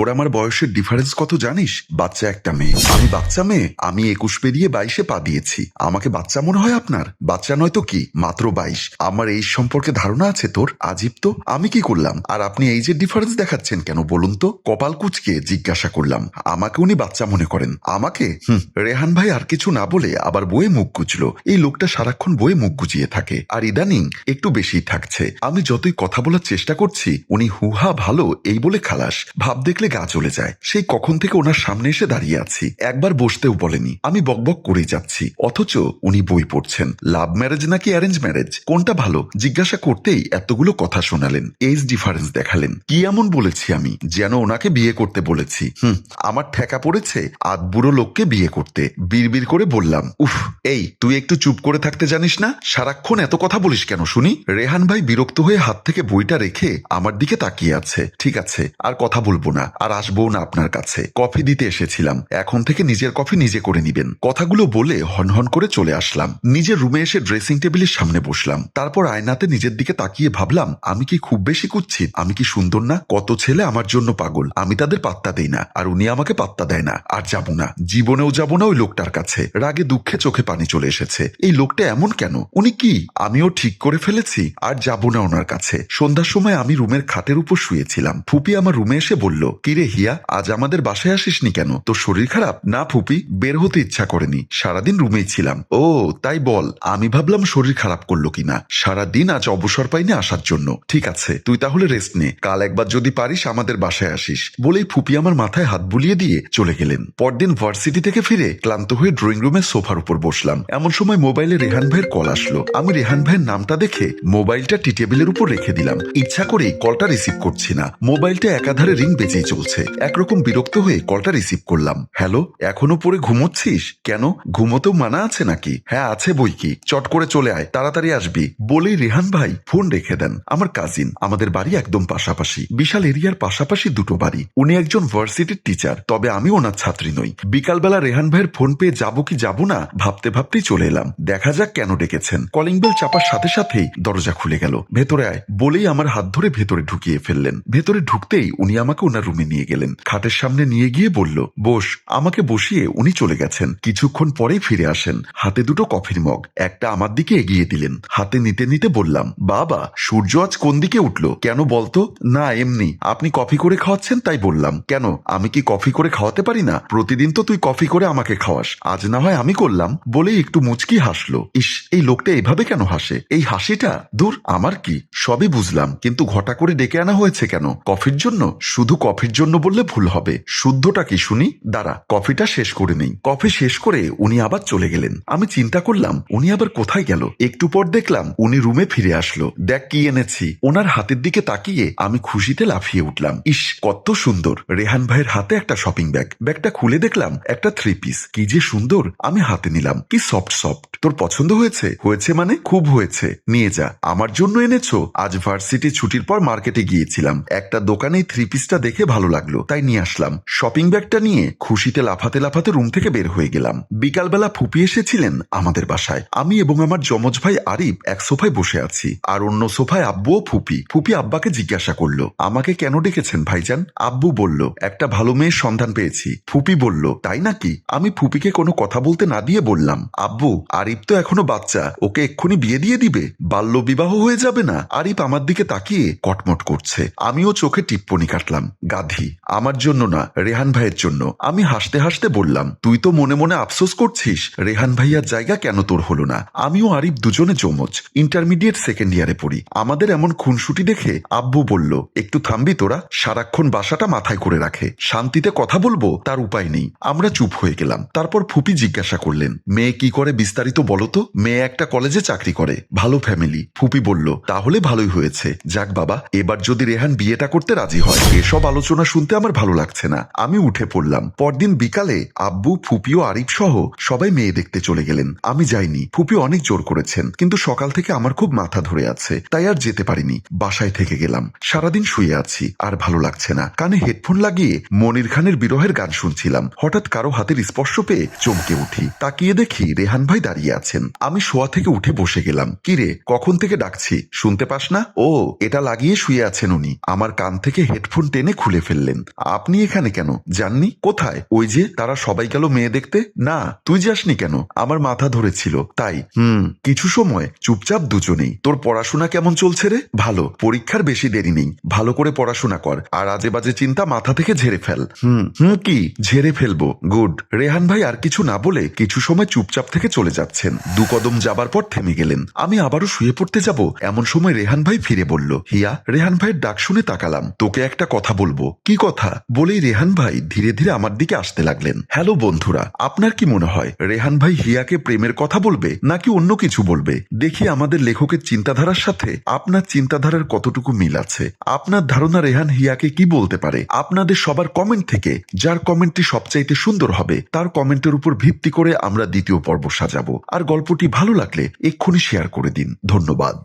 তোর আমার বয়সের ডিফারেন্স কত জানিস? বাচ্চা একটা মেয়ে। আমি বাচ্চা মেয়ে, আমি একুশ পেরিয়ে বাইশে পা দিয়েছি। আমাকে বাচ্চা মনে হয় আপনার? বাচ্চা নয় তো কি? মাত্র বাইশ। আমার এই সম্পর্কে ধারণা আছে তোর? আজীব তো? আমি কি করলাম? আর আপনি এই যে ডিফারেন্স দেখাচ্ছেন কেন বলুন তো? কপাল কুচকে জিজ্ঞাসা করলাম। আমাকে উনি বাচ্চা মনে করেন। আমাকে? হুম, রেহান ভাই আর কিছু না বলে আবার বয়ে মুখ গুজলো। এই লোকটা সারাক্ষণ বয়ে মুখ গুজিয়ে থাকে। আর ইদানিং একটু বেশি থাকছে। আমি যতই কথা বলার চেষ্টা করছি, উনি হুহা ভালো, এই বলে খালাস। ভাব দেখলে গা চলে যায়। সেই কখন থেকে ওনার সামনে এসে দাঁড়িয়ে আছি। একবার বসতেও বলেনি। আমি বকবক করেই যাচ্ছি। অথচ উনি বই পড়ছেন। লাভ ম্যারেজ নাকি অ্যারেঞ্জ ম্যারেজ? কোনটা ভালো? জিজ্ঞাসা করতেই এতগুলো কথা শোনালেন। এজ ডিফারেন্স দেখালেন। কি এমন বলেছি আমি? যেন ওনাকে বিয়ে করতে বলেছি। হুম, আমার ঠেকা পড়েছে আধ বুড়ো লোককে বিয়ে করতে। বিড়বিড় করে বললাম, উফ, এই, তুই একটু চুপ করে থাকতে জানিস না? সারাক্ষণ এত কথা বলিস কেন শুনি? রেহান ভাই বিরক্ত হয়ে হাত থেকে বইটা রেখে আমার দিকে তাকিয়ে আছে। ঠিক আছে, আর কথা বলব না। আর আসব না আপনার কাছে। কফি দিতে এসেছিলাম। এখন থেকে নিজের কফি নিজে করে নিবেন। কথাগুলো বলে হনহন করে চলে আসলাম। নিজের রুমে এসে ড্রেসিং টেবিলের সামনে বসলাম। তারপর আয়নাতে নিজের দিকে তাকিয়ে ভাবলাম, আমি কি খুব বেশি কুচ্ছি আমি কি সুন্দর না? কত ছেলে আমার জন্য পাগল? আমি তাদের পাত্তা দেই না, আর উনি আমাকে পাত্তা দেয় না। আর যাব না। জীবনেও যাব না ওই লোকটার কাছে। রাগে দুঃখে চোখে পানি চলে এসেছে। এই লোকটা এমন কেন? উনি কি? আমিও ঠিক করে ফেলেছি? আর যাব না ওনার কাছে। সন্ধ্যার সময় আমি রুমের খাটের উপর শুয়েছিলাম। ফুপি আমার রুমে এসে বলল কিরে হিয়া, আজ আমাদের বাসায় আসিসনি কেন? তোর শরীর খারাপ? না ফুপি, বের হতে ইচ্ছা করেনি। সারাদিন রুমেই ছিলাম। ও, তাই বল, আমি ভাবলাম শরীর খারাপ করল কিনা। সারাদিন আজ অবসর পাইনি আসার জন্য। ঠিক আছে, তুই তাহলে রেস্ট নে। কাল একবার যদি পারিস আমাদের বাসায় আসিস। বলেই ফুপি আমার মাথায় হাত বুলিয়ে দিয়ে চলে গেলেন। পরদিন ভার্সিটি থেকে ফিরে ক্লান্ত হয়ে ড্রয়িং রুমের সোফার উপর বসলাম। এমন সময় মোবাইলে রেহান ভাইয়ের কল আসলো। আমি রেহান ভাইয়ের নামটা দেখে মোবাইলটা টি টেবিলের উপর রেখে দিলাম। ইচ্ছা করেই কলটা রিসিভ করছি না। মোবাইলটা একাধারে রিং বেজেই চলছে। একরকম বিরক্ত হয়ে কলটা রিসিভ করলাম। হ্যালো, এখনও পরে ঘুমোচ্ছিস? কেন? ঘুমোতেও মানা আছে নাকি? হ্যাঁ আছে বই কি। চট করে চলে আয়, তাড়াতাড়ি আসবি। বলেই রেহান ভাই ফোন রেখে দেন। আমার কাজিন আমাদের বাড়ি একদম পাশাপাশি। বিশাল এরিয়ার পাশাপাশি দুটো বাড়ি। উনি একজন ভার্সিটির টিচার তবে আমি ওনার ছাত্রী নই। বিকালবেলা রেহান ভাইয়ের ফোন পেয়ে যাব কি যাব না? ভাবতে ভাবতেই চলে এলাম। দেখা যাক কেন ডেকেছেন। কলিং বেল চাপার সাথে সাথেই দরজা খুলে গেল। ভেতরে আয়। বলেই আমার হাত ধরে ভেতরে ঢুকিয়ে ফেললেন। ভেতরে ঢুকতেই উনি আমাকে ওনার রুমে নিয়ে গেলেন। খাটের সামনে নিয়ে গিয়ে বলল, বস, আমাকে বসিয়ে উনি চলে গেছেন। কিছুক্ষণ পরেই ফিরে আসেন। হাতে দুটো কফির মগ, একটা আমার দিকে এগিয়ে দিলেন। হাতে নিতে নিতে বললাম, বাবা, সূর্য আজ কোন দিকে উঠল? কেন বলতো? না, এমনি। আপনি কফি করে খাওয়াচ্ছেন তাই বললাম। কেন? আমি কি কফি করে খাওয়াতে পারি না? প্রতিদিন তো তুই কফি করে আমাকে খাওয়াস। আজ না হয় আমি করলাম। বলেই একটু মুচকি হাসলো। ইস, এই লোকটা এভাবে কেন হাসে? এই হাসিটা? দূর, আমার কি? সবই বুঝলাম, কিন্তু ঘটা করে ডেকে আনা হয়েছে কেন? কফির জন্য? শুধু কফির জন্য বললে ভুল হবে। শুদ্ধটা কি শুনি? দাঁড়া, কফিটা শেষ করে নেই। কফি শেষ করে উনি আবার চলে গেলেন। আমি চিন্তা করলাম, উনি আবার কোথায় গেল? একটু পর দেখলাম উনি রুমে ফিরে আসলো। দেখ কি এনেছি। ওনার হাতের দিকে তাকিয়ে আমি খুশিতে লাফিয়ে উঠলাম। ইস, কত সুন্দর! রেহান ভাইয়ের হাতে একটা শপিং ব্যাগ। ব্যাগটা খুলে দেখলাম একটা থ্রি পিস। কি যে সুন্দর! আমি হাতে নিলাম। কি সফট সফট! তোর পছন্দ হয়েছে? হয়েছে মানে? খুব হয়েছে। নিয়ে যা। আমার জন্য এনেছো? আজ ভার্সিটি ছুটির পর মার্কেটে গিয়েছিলাম। একটা দোকানে থ্রি পিসটা দেখে ভালো লাগল, তাই নিয়ে আসলাম। শপিং ব্যাগটা নিয়ে খুশিতে লাফাতে লাফাতে রুম থেকে বের হয়ে গেলাম। বিকালবেলা ফুপি এসেছিলেন আমাদের বাসায়। আমি এবং আমার যমজ ভাই আরিফ এক সোফায় বসে আছি, আর অন্য সোফায় আব্বু ও ফুপি। ফুপি আব্বাকে জিজ্ঞাসা করল, আমাকে কেন ডেকেছেন ভাইজান? আব্বু বলল, একটা ভালো মেয়ের সন্ধান পেয়েছি। ফুপি বলল, তাই নাকি? আমি ফুপিকে কোনো কথা বলতে না দিয়ে বললাম, আব্বু, আরিফ তো এখনও বাচ্চা, ওকে এক্ষুনি বিয়ে দিয়ে দিবে? বাল্য বিবাহ হয়ে যাবে না? আরিফ আমার দিকে তাকিয়ে কটমট করছে। আমিও চোখে টিপ্পনি কাটলাম। গাধি আমার জন্য না, রেহান ভাইয়ের জন্য। আমি হাসতে হাসতে বললাম, তুই তো মনে মনে আফসোস করছিস। রেহান ভাইয়ার জায়গা কেন তোর হলো না? আমিও আরিফ দুজনে জমজ। ইন্টারমিডিয়েট সেকেন্ড ইয়ারে পড়ি। আমাদের এমন খুনসুটি দেখে আব্বু বলল, একটু থামবি তোরা, সারাক্ষণ বাসাটা মাথায় করে রাখে। শান্তিতে কথা বলব, তার উপায় নেই। আমরা চুপ হয়ে গেলাম। তারপর ফুপি জিজ্ঞাসা করলেন, মেয়ে কি করে বিস্তারিত বলো তো? মেয়ে একটা কলেজে চাকরি করে, ভালো ফ্যামিলি। ফুপি বলল, তাহলে ভালোই হয়েছে। যাক বাবা, এবার যদি রেহান বিয়েটা করতে রাজি হয়, এসব আলোচনা শুনতে আমার ভালো লাগছে না। আমি উঠে পড়লাম। পরদিন বিকালে আব্বু ফুপি ও আরিফ সহ সবাই মেয়ে দেখতে চলে গেলেন। আমি যাইনি। ফুপি অনেক জোর করেছেন, কিন্তু সকাল থেকে আমার খুব মাথা ধরে আছে, তাই আর যেতে পারিনি। বাসায় থেকে গেলাম। সারাদিন শুয়ে আছি, আর ভালো লাগছে না। কানে হেডফোন লাগিয়ে মনির খানের বিরহের গান শুনছিলাম। হঠাৎ কারও হাতের স্পর্শ পেয়ে চমকে উঠি। তাকিয়ে দেখি রেহান ভাই দাঁড়িয়ে আছেন। আমি শোয়া থেকে উঠে বসে গেলাম। কিরে কখন থেকে ডাকছি? শুনতে পাস না? ও, এটা লাগিয়ে শুয়ে আছেন উনি। আমার কান থেকে হেডফোন টেনে খুলে ফেললেন। আপনি এখানে কেন? জাননি? কোথায়? ওই যে তারা সবাই গেল মেয়ে দেখতে? না, তুই যাসনি কেন? আমার মাথা ধরেছিল। তাই। হুম, কিছু সময়। চুপচাপ দুজনেই। তোর পড়াশোনা কেমন চলছে রে? ভালো। পরীক্ষার বেশি দেরি নেই। ভালো করে পড়াশোনা কর। আর আজে বাজে চিন্তা মাথা থেকে ঝেড়ে ফেল। হুম হুম কি? ঝেড়ে ফেলব। গুড। রেহান ভাই আর কিছু না বলে কিছু সময় চুপচাপ থেকে চলে যাচ্ছেন। দু কদম যাবার পর থেমে গেলেন। আমি আবারও শুয়ে পড়তে যাব। এমন সময় রেহান ভাই ফিরে বলল, হিয়া, রেহান ভাইয়ের ডাক শুনে তাকালাম। তোকে একটা কথা বলব। কি কথা? বলেই রেহান ভাই ধীরে ধীরে আমার দিকে আসতে লাগলেন। হ্যালো বন্ধুরা, আপনার কি মনে হয়, রেহান ভাই হিয়াকে প্রেমের কথা বলবে, নাকি অন্য কিছু বলবে? দেখি আমাদের লেখকের চিন্তাধারার সাথে আপনার চিন্তাধারার কতটুকু মিল আছে। আপনার ধারণা রেহান হিয়াকে কি বলতে পারে? আপনাদের সবার কমেন্ট থেকে, যার কমেন্টটি সবচাইতে সুন্দর হবে, তার কমেন্টের উপর ভিত্তি করে আমরা দ্বিতীয় পর্ব সাজাবো। আর গল্পটি ভালো লাগলে এক্ষুনি শেয়ার করে দিন। ধন্যবাদ।